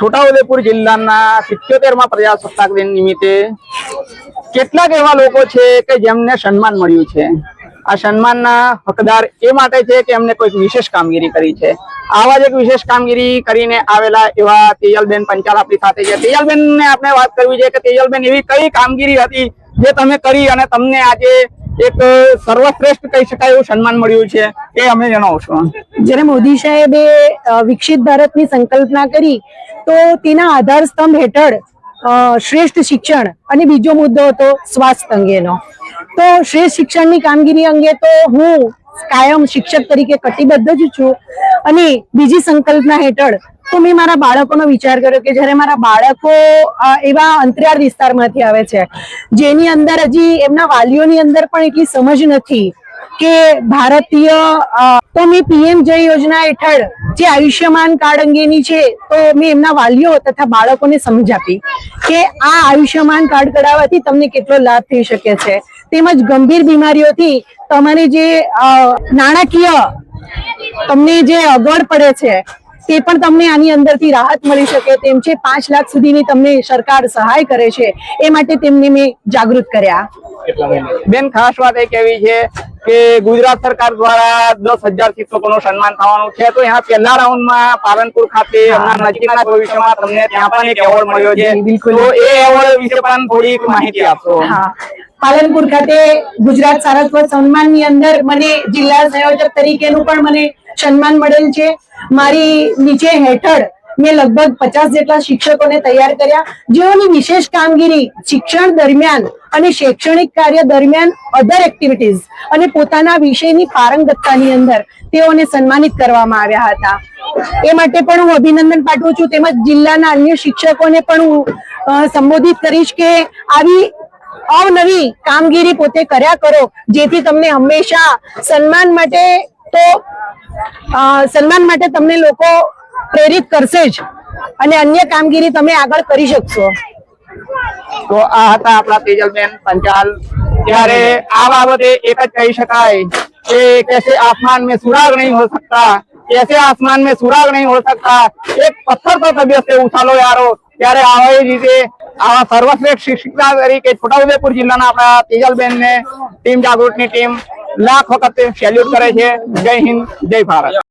છોટાઉદેપુર જિલ્લાના સિત્યોતેરમાં પ્રજાસત્તાક દિન નિમિત્તે કેટલાક એવા લોકો છે કે જેમને સન્માન મળ્યું છે. આ સન્માનના હકદાર એ માટે છે કે એમને કોઈક વિશેષ કામગીરી કરી છે. આવા જ એક વિશેષ કામગીરી કરીને આવેલા એવા તેજલબેન પંચાલ આપણી સાથે છે. તેજલબેન ને આપણે વાત કરવી છે કે તેજલબેન એવી કઈ કામગીરી હતી જે તમે કરી અને તમને આજે એક સર્વશ્રેષ્ઠ કહી શકાય એવું સન્માન મળ્યું છે. એ અમે જણાવશો જ્યારે મોદી સાહેબે વિકસિત ભારતની સંકલ્પના કરી, તો તેના આધાર સ્તંભ હેઠળ શ્રેષ્ઠ શિક્ષણ અને બીજો મુદ્દો હતો સ્વાસ્થ્ય અંગેનો. તો શ્રેષ્ઠ શિક્ષણની કામગીરી અંગે તો હું કાયમ શિક્ષક તરીકે કટિબદ્ધ જ છું. અને બીજી સંકલ્પના હેઠળ તો મેં મારા બાળકોનો વિચાર કર્યો કે જ્યારે મારા બાળકો એવા અંતરિયાળ વિસ્તારમાંથી આવે છે, જેની અંદર હજી એમના વાલીઓની અંદર પણ એટલી સમજ નથી કે ભારતીય તો મેં પીએમ જય યોજના હેઠળ જે આયુષ્યમાન કાર્ડ અંગેની છે, તો મેં એમના વાલીઓ તથા બાળકોને સમજ આપી કે આ આયુષ્યમાન કાર્ડ કઢાવવાથી તમને કેટલો લાભ થઈ શકે છે. તેમજ ગંભીર બીમારીઓથી તમારે જે નાણાકીય તમને જે અગવડ પડે છે તે પણ તમને આની અંદરથી રાહત મળી શકે. તેમ છે પાંચ લાખ સુધીની તમને સરકાર સહાય કરે છે એ માટે તેમને મેં જાગૃત કર્યા. બેન ખાસ વાત એ કેવી છે કે ગુજરાત સરકાર દ્વારા દસ હજાર શિક્ષકોનું સન્માન થવાનું છે. તો यहाँ પહેલા રાઉન્ડમાં પાલનપુર ખાતે નજીકના ભવિષ્યમાં તમને ત્યાં પણ એક એવોર્ડ મળ્યો છે. તો એ એવોર્ડ વિશે પણ થોડીક માહિતી આપશો પાલનપુર ખાતે ગુજરાત સારસ્વત સન્માનની અંદર મને જિલ્લા સંયોજક તરીકેનું પણ મને સન્માન મળેલ છે. મારી નીચે હેઠળ મેં લગભગ પચાસ જેટલા શિક્ષકોને તૈયાર કર્યા, જેઓની વિશેષ કામગીરી શિક્ષણ દરમિયાન અને શૈક્ષણિક કાર્ય દરમિયાન અધર એક્ટિવિટીઝ અને પોતાના વિષયની પારંગતતાની અંદર તેઓને સન્માનિત કરવામાં આવ્યા હતા. એ માટે પણ હું અભિનંદન પાઠવું છું. તેમજ જિલ્લાના અન્ય શિક્ષકોને પણ હું સંબોધિત કરીશ કે આવી અવનવી કામગીરી પોતે કર્યા કરો, જેથી તમને હંમેશા સન્માન માટે તો સન્માન માટે તમને લોકો પ્રેરિત કરશે જ. અને અન્ય કામગીરી તમે આગળ કરી શકશો. તો આ હતા આપણા તેજલબેન પંચાલ. ત્યારે આ બાબતે એક જ કહી શકાય કે કેસે આસમાન મેં સુરાગ નહીં હો સકતા, કેસે આસમાન મેં સુરાગ નહીં હો સકતા. એક પથ્થર પર તબિયત સે ઉછાલો યારો. ત્યારે આવી રીતે આવા સર્વશ્રેષ્ઠ શિક્ષિકા તરીકે છોટાઉદેપુર જિલ્લાના આપણા તેજલબેન ને ટીમ જાગૃતની ટીમ લાખ વખત સેલ્યુટ કરે છે. જય હિન્દ, જય ભારત.